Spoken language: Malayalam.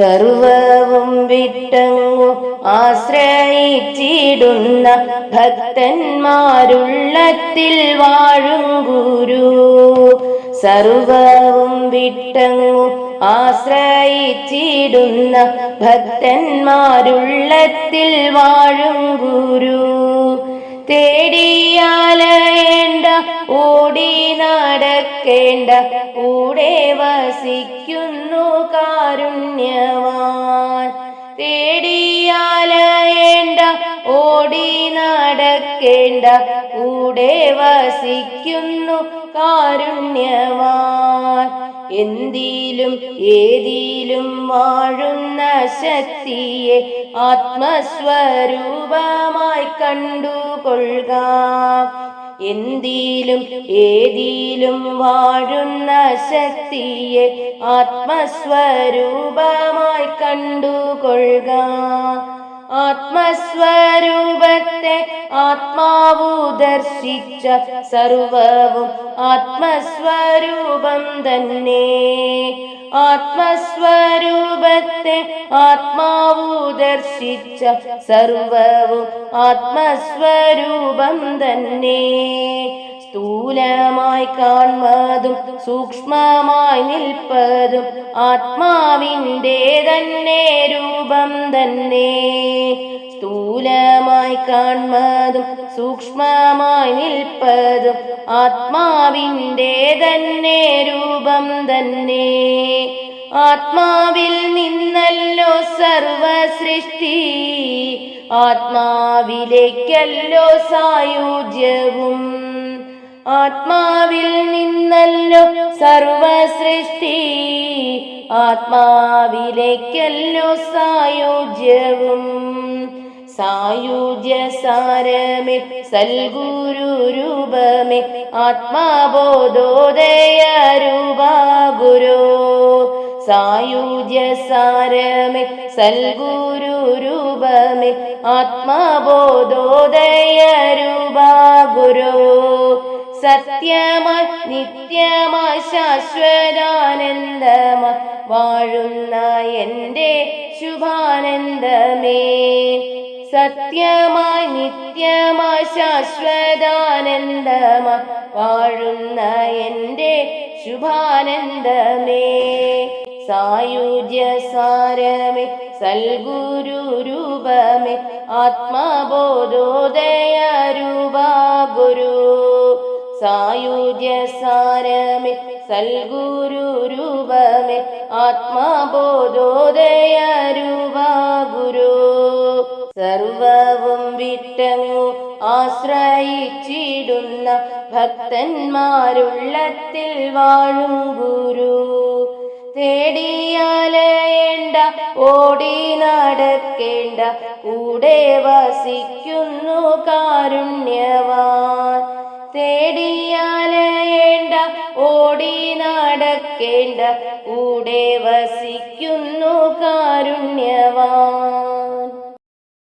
സർവവും വിട്ടങ്ങു ആശ്രയിച്ചിടുന്ന ഭക്തന്മാരുള്ളത്തിൽ വാഴും ഗുരു. സർവവും വിട്ടങ്ങു ആശ്രയിച്ചിടുന്ന ഭക്തന്മാരുള്ളത്തിൽ വാഴും ഗുരു. തേടി ഓടി നടക്കേണ്ട. കൂടെ വസിക്കുന്നു കാരുണ്യവാൻ. തേടിയാലയേണ്ട. ഓടി നടക്കേണ്ട. കൂടെ വസിക്കുന്നു കാരുണ്യവാൻ. എന്തിലും ഏതിലും വാഴുന്ന ശക്തിയെ ആത്മസ്വരൂപമായി കണ്ടുകൊള്ളുക. എന്തിലും ഏതിലും വാഴുന്ന ശക്തിയെ ആത്മസ്വരൂപമായി കണ്ടുകൊള്ളുക. ആത്മസ്വരൂപത്തെ ആത്മാവു ദർശിച്ച സർവവും ആത്മസ്വരൂപം തന്നെ. ആത്മസ്വരൂപത്തെ ആത്മാവു ദർശിച്ച സർവവും ആത്മസ്വരൂപം തന്നെ. സ്ഥൂലമായി കാണുന്നതും സൂക്ഷ്മമായി നിൽപ്പതും ആത്മാവിന്റെ തന്നെ രൂപം തന്നെ. സ്ഥൂലമായി കാണുന്നതും സൂക്ഷ്മമായി നിൽപ്പതും ആത്മാവിന്റെ തന്നെ രൂപം തന്നെ. ആത്മാവിൽ നിന്നല്ലോ സർവസൃഷ്ടി ആത്മാവിലേക്കല്ലോ സായുജ്യവും. ആത്മാവിൽ നിന്നല്ലോ സർവസൃഷ്ടി. ആത്മാവിലേക്കല്ലോ സായുജ്യവും. സായുജ്യ സാരമേ സൽഗുരു രൂപമേ ആത്മാബോധോദയ രൂപാ ഗുരു സായുജ്യ സാരമേ സൽഗുരു രൂപമേ ആത്മാബോധോദയ രൂപാ ഗുരു സത്യമായി നിത്യമായി ശാശ്വതാനന്ദമായി വാഴുന്ന എന്റെ ശുഭാനന്ദമേ. സത്യമായി നിത്യമായി ശാശ്വതാനന്ദമായി വാഴുന്ന എന്റെ ശുഭാനന്ദമേ. സായുജ്യ സാരമേ സൽഗുരു രൂപമേ ആത്മബോധോദയ രൂപ ഗുരു. സായുജ്യ സാരമേ സൽഗുരു രൂപമേ ആത്മബോധോദയ രൂപാ ഗുരു സർവവും വിട്ടങ്ങു ആശ്രയിച്ചിടുന്ന ഭക്തന്മാരുള്ളത്തിൽ വാഴും ഗുരു. തേടിയാലയേണ്ട ഓടി നടക്കേണ്ട കൂടെ വസിക്കുന്നു കാരുണ്യവാൻ. തേടിയാലയേണ്ട ഓടി നടക്കേണ്ട കൂടെ വസിക്കുന്നു കാ